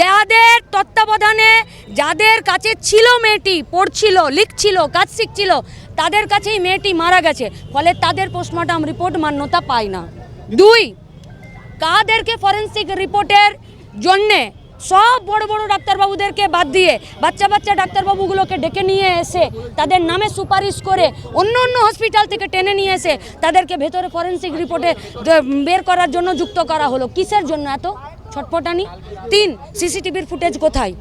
যাদের তত্ত্বাবধানে যাদের কাছে ছিল মেয়েটি, পড়ছিল, লিখছিল, কাজ শিখছিল, তাদের কাছেই মেয়েটি মারা গেছে। ফলে তাদের পোস্টমর্টম রিপোর্ট মান্যতা পায় না। দুই, কাদেরকে ফরেন্সিক রিপোর্টের জন্যে সব বড় বড় ডাক্তারবাবুদেরকে বাদ দিয়ে বাচ্চা বাচ্চা ডাক্তারবাবুগুলোকে ডেকে নিয়ে এসে, তাদের নামে সুপারিশ করে অন্য অন্য হসপিটাল থেকে টেনে নিয়ে এসে তাদেরকে ভেতরে ফরেন্সিক রিপোর্টে বের করার জন্য যুক্ত করা হলো। কিসের জন্য এত? ছটপটানি তিন, সিসিটিভির ফুটেজ কোথায়?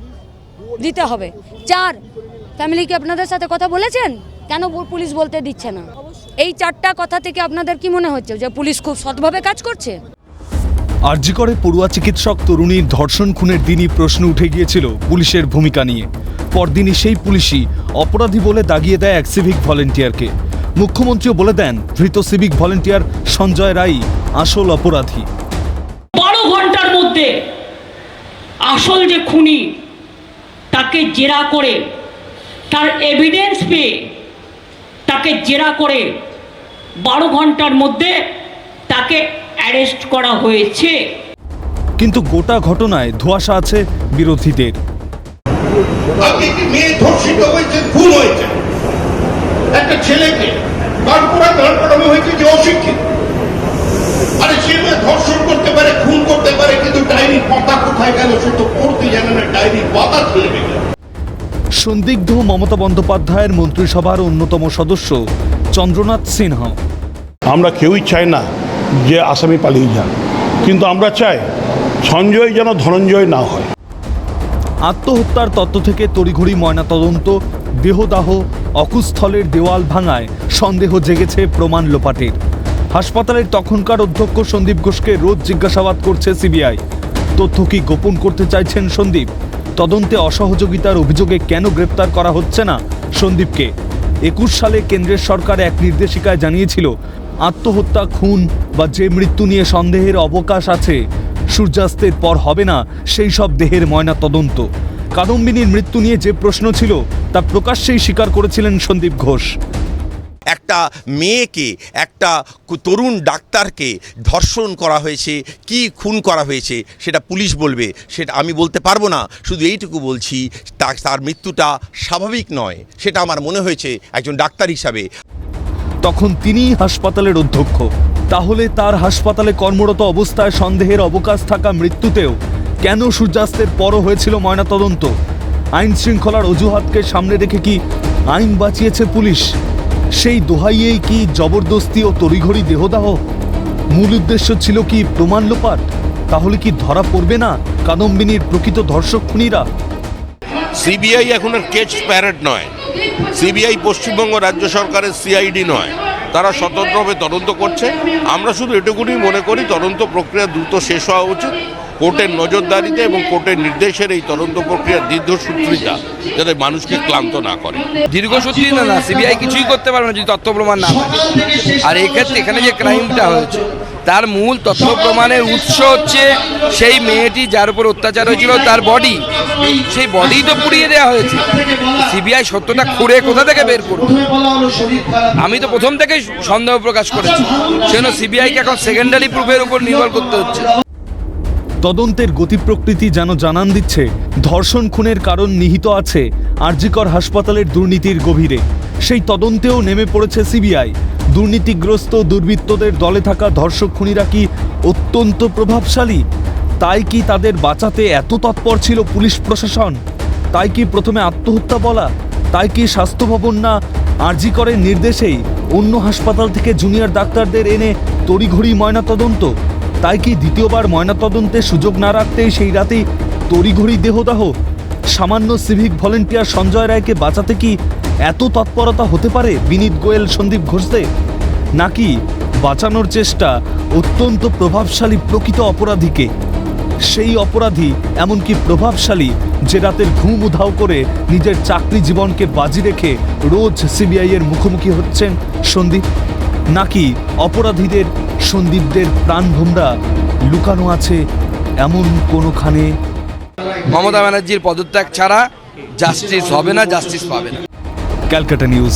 দিতে হবে। চার ফ্যামিলিকে আপনাদের সাথে কথা বলেছেন? কেন পুলিশ বলতে দিচ্ছে না? এই চারটা কথা থেকে আপনাদের কি মনে হচ্ছে যে পুলিশ খুব সৎভাবে কাজ করছে? আরজিকরে পড়ুয়া চিকিৎসক তরুণীর ধর্ষণ খুনের দিনই প্রশ্ন উঠে গিয়েছিল পুলিশের ভূমিকা নিয়ে। পরদিনই সেই পুলিশই অপরাধী বলে দাগিয়ে দেয় এক সিভিক ভলেন্টিয়ারকে মুখ্যমন্ত্রীও বলে দেন, ধৃত সিভিক ভলেন্টিয়ার সঞ্জয় রাই আসল অপরাধী। মধ্যে আসল যে খুনি তাকে জেরা করে তার এভিডেন্স পেয়ে তাকে জেরা করে বারো ঘণ্টার মধ্যে তাকে অ্যারেস্ট করা হয়েছে। কিন্তু গোটা ঘটনায় ধোঁয়াশা আছে বিরোধীদের। মেয়ে ধর্ষিত হয়েছে খুন হয়েছে? একটা ছেলেকে দাঁড় করানো হয়েছে যে অশিক্ষিত। আরে সে ধর্ষণ করতে পারে খুন করতে পারে কিন্তু ডায়েরির পাতা কোথায় গেল সে তো পড়তে জানে না ডায়েরির পাতা ফেলে গেল সন্দিগ্ধ মমতা বন্দ্যোপাধ্যায়ের মন্ত্রিসভার অন্যতম সদস্য চন্দ্রনাথ সিনহা। আমরা কেউই চাই না যে আসামি পালিয়ে যান কিন্তু আমরা চাই সঞ্জয় যেন ধনঞ্জয় না হয়। আত্মহত্যার তত্ত্ব থেকে তড়িঘড়ি ময়নাতদন্ত দেহদাহ অকুস্থলের দেওয়াল ভাঙায় সন্দেহ জেগেছে প্রমাণ লোপাটের। হাসপাতালের তখনকার অধ্যক্ষ সন্দীপ ঘোষকে রোজ জিজ্ঞাসাবাদ করছে সিবিআই। তথ্য কি গোপন করতে চাইছেন সন্দীপ? তদন্তে অসহযোগিতার অভিযোগে কেন গ্রেপ্তার করা হচ্ছে না সন্দীপকে? একুশ সালে কেন্দ্রের সরকার এক নির্দেশিকায় জানিয়েছিল, আত্মহত্যা, খুন বা যে মৃত্যু নিয়ে সন্দেহের অবকাশ আছে, সূর্যাস্তের পর হবে না সেই সব দেহের ময়না তদন্ত। কাদম্বিনীর মৃত্যু নিয়ে যে প্রশ্ন ছিল, তা প্রকাশ্যেই স্বীকার করেছিলেন সন্দীপ ঘোষ। একটা মেয়েকে, একটা তরুণ ডাক্তারকে ধর্ষণ করা হয়েছে, কি খুন করা হয়েছে, সেটা পুলিশ বলবে, সেটা আমি বলতে পারব না, শুধু এইটুকু বলছি তার মৃত্যুটা স্বাভাবিক নয়, সেটা আমার মনে হয়েছে একজন ডাক্তার হিসাবে। তখন তিনি হাসপাতালের অধ্যক্ষ। তাহলে তার হাসপাতালে কর্মরত অবস্থায় সন্দেহের অবকাশ থাকা মৃত্যুতেও কেন সূর্যাস্তের পরও হয়েছিল ময়নাতদন্ত? আইন শৃঙ্খলার অজুহাতকে সামনে রেখে কি আইন বাঁচিয়েছে পুলিশ? সেই দোহাইয়েই কি জবরদস্তি ও তড়িঘড়ি দেহদাহ? মূল উদ্দেশ্য ছিল কি প্রমাণ লোপাট? তাহলে কি ধরা পড়বে না কাদম্বিনীর প্রকৃত ধর্ষক খুনিরা? সিবিআই এখন আর কেচ প্যারেড নয়। সিবিআই পশ্চিমবঙ্গ রাজ্য সরকারের সিআইডি নয়। তারা স্বতন্ত্রভাবে তদন্ত করছে। আমরা শুধু এটুকুনি মনে করি, তদন্ত প্রক্রিয়া দ্রুত শেষ হওয়া উচিত। কোর্টের নজরদারিতে এবং কোর্টের নির্দেশের এই তদন্ত প্রক্রিয়ার দীর্ঘসূত্রিতা যাতে মানুষকে ক্লান্ত না করে। দীর্ঘসূত্রি না না, সিবিআই কিছুই করতে পারবে না যদি তথ্য প্রমাণ না আর এক্ষেত্রে এখানে যে ক্রাইমটা হয়েছে, তার মূল তথ্য প্রমাণের উৎস হচ্ছে সেই মেয়েটি যার উপর অত্যাচার হয়েছিল, তার বডি সেই বডি তো পুড়িয়ে দেওয়া হয়েছে। সিবিআই সত্যটা খুঁড়ে কোথা থেকে বের করবে? আমি তো প্রথম থেকেই সন্দেহ প্রকাশ করেছি। সেজন্য সিবিআইকে এখন সেকেন্ডারি প্রুফের উপর নির্ভর করতে হচ্ছে। তদন্তের গতি প্রকৃতি যেন জানান দিচ্ছে, ধর্ষণ খুনের কারণ নিহিত আছে আরজিকর হাসপাতালের দুর্নীতির গভীরে। সেই তদন্তেও নেমে পড়েছে সিবিআই। দুর্নীতিগ্রস্ত দুর্বৃত্তদের দলে থাকা ধর্ষক খুনিরা কি অত্যন্ত প্রভাবশালী? তাই কি তাদের বাঁচাতে এত তৎপর ছিল পুলিশ প্রশাসন? তাই কি প্রথমে আত্মহত্যা বলা? তাই কি স্বাস্থ্য ভবন না? আরজিকরের নির্দেশেই অন্য হাসপাতাল থেকে জুনিয়র ডাক্তারদের এনে তড়িঘড়ি ময়নাতদন্ত? তাই কি দ্বিতীয়বার ময়নাতদন্তের সুযোগ না রাখতেই সেই রাতেই তড়িঘড়ি দেহদাহ, সামান্য সিভিক ভলেন্টিয়ার সঞ্জয় রায়কে বাঁচাতে কি এত তৎপরতা হতে পারে বিনীত গোয়েল, সন্দীপ ঘোষদের? নাকি বাঁচানোর চেষ্টা অত্যন্ত প্রভাবশালী প্রকৃত অপরাধীকে? সেই অপরাধী এমনকি প্রভাবশালী যে রাতের ঘুম উধাও করে নিজের চাকরি জীবনকে বাজি রেখে রোজ সিবিআইয়ের মুখোমুখি হচ্ছেন সন্দীপ? নাকি অপরাধীদের সন্দীপদের প্রাণভোমরা লুকানো আছে এমন কোনোখানে? মমতা ব্যানার্জির পদত্যাগ ছাড়া জাস্টিস হবে না জাস্টিস পাবে না। ক্যালকাটা নিউজ